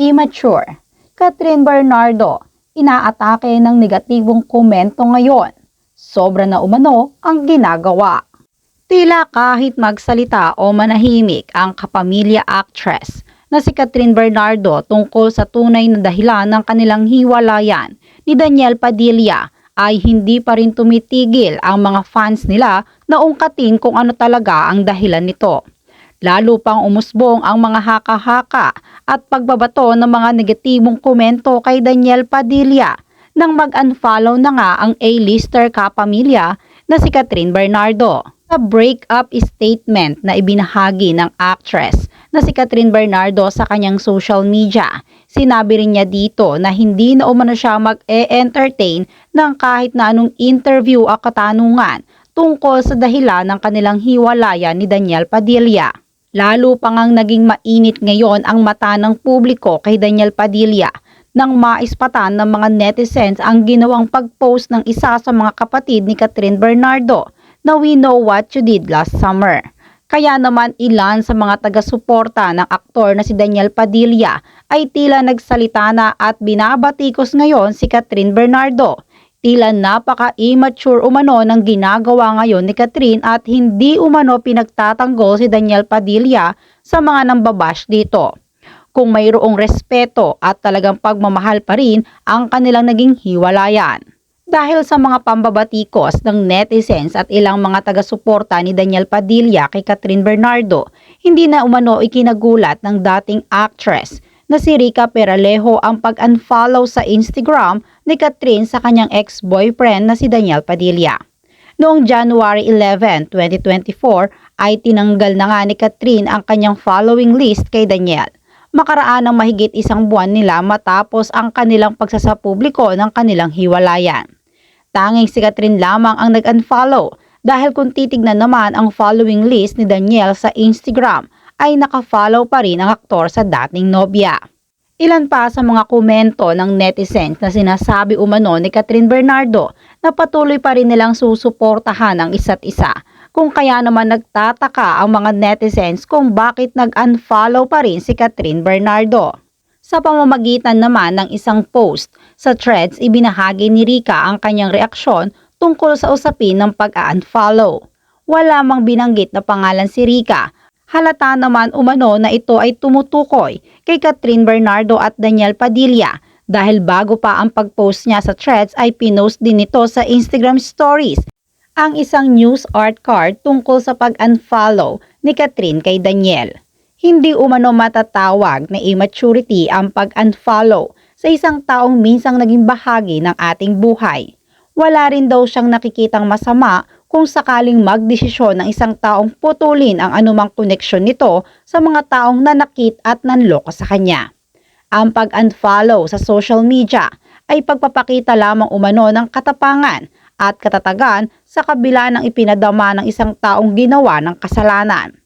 immature. Catherine Bernardo, inaatake ng negatibong komento ngayon. Sobra na umano ang ginagawa. Tila kahit magsalita o manahimik ang kapamilya actress na si Catherine Bernardo tungkol sa tunay na dahilan ng kanilang hiwalayan ni Daniel Padilla ay hindi pa rin tumitigil ang mga fans nila na ungkatin kung ano talaga ang dahilan nito. Lalo pang umusbong ang mga haka-haka at pagbabato ng mga negatibong komento kay Daniel Padilla nang mag-unfollow na nga ang A-lister kapamilya na si Catherine Bernardo. Sa breakup statement na ibinahagi ng actress na si Catherine Bernardo sa kanyang social media, sinabi rin niya dito na hindi na umano siya mag-e-entertain ng kahit na anong interview o katanungan tungkol sa dahilan ng kanilang hiwalayan ni Daniel Padilla. Lalo pang ang naging mainit ngayon ang mata ng publiko kay Daniel Padilla nang maispatan ng mga netizens ang ginawang pag-post ng isa sa mga kapatid ni Catherine Bernardo na we know what you did last summer. Kaya naman ilan sa mga taga-suporta ng aktor na si Daniel Padilla ay tila nagsalita na at binabatikos ngayon si Catherine Bernardo. Tila napaka-immature umano ng ginagawa ngayon ni Catherine at hindi umano pinagtatanggol si Daniel Padilla sa mga nambabash dito. Kung mayroong respeto at talagang pagmamahal pa rin ang kanilang naging hiwalayan. Dahil sa mga pambabatikos ng netizens at ilang mga taga-suporta ni Daniel Padilla kay Catherine Bernardo, hindi na umano ikinagulat ng dating actress na si Rica Peralejo ang pag-unfollow sa Instagram ni Catherine sa kanyang ex-boyfriend na si Daniel Padilla. Noong January 11, 2024 ay tinanggal na nga ni Catherine ang kanyang following list kay Daniel. Makaraan ng mahigit isang buwan nila matapos ang kanilang pagsasapubliko ng kanilang hiwalayan. Tanging si Catherine lamang ang nag-unfollow dahil kung titignan naman ang following list ni Daniel sa Instagram ay nakafollow pa rin ang aktor sa dating nobya. Ilan pa sa mga komento ng netizens na sinasabi umano ni Catherine Bernardo na patuloy pa rin nilang susuportahan ang isa't isa kung kaya naman nagtataka ang mga netizens kung bakit nag-unfollow pa rin si Catherine Bernardo. Sa pamamagitan naman ng isang post sa threads, ibinahagi ni Rika ang kanyang reaksyon tungkol sa usapin ng pag-unfollow. Wala mang binanggit na pangalan si Rika. Halata naman umano na ito ay tumutukoy kay Catherine Bernardo at Daniel Padilla dahil bago pa ang pag-post niya sa threads ay pinost din ito sa Instagram stories ang isang news art card tungkol sa pag-unfollow ni Catherine kay Daniel hindi umano matatawag na immaturity ang pag-unfollow sa isang taong minsang naging bahagi ng ating buhay. Wala rin daw siyang nakikitang masama kung sakaling magdesisyon ng isang taong putulin ang anumang koneksyon nito sa mga taong nanakit at nanloko sa kanya. Ang pag-unfollow sa social media ay pagpapakita lamang umano ng katapangan at katatagan sa kabila ng ipinadama ng isang taong ginawa ng kasalanan.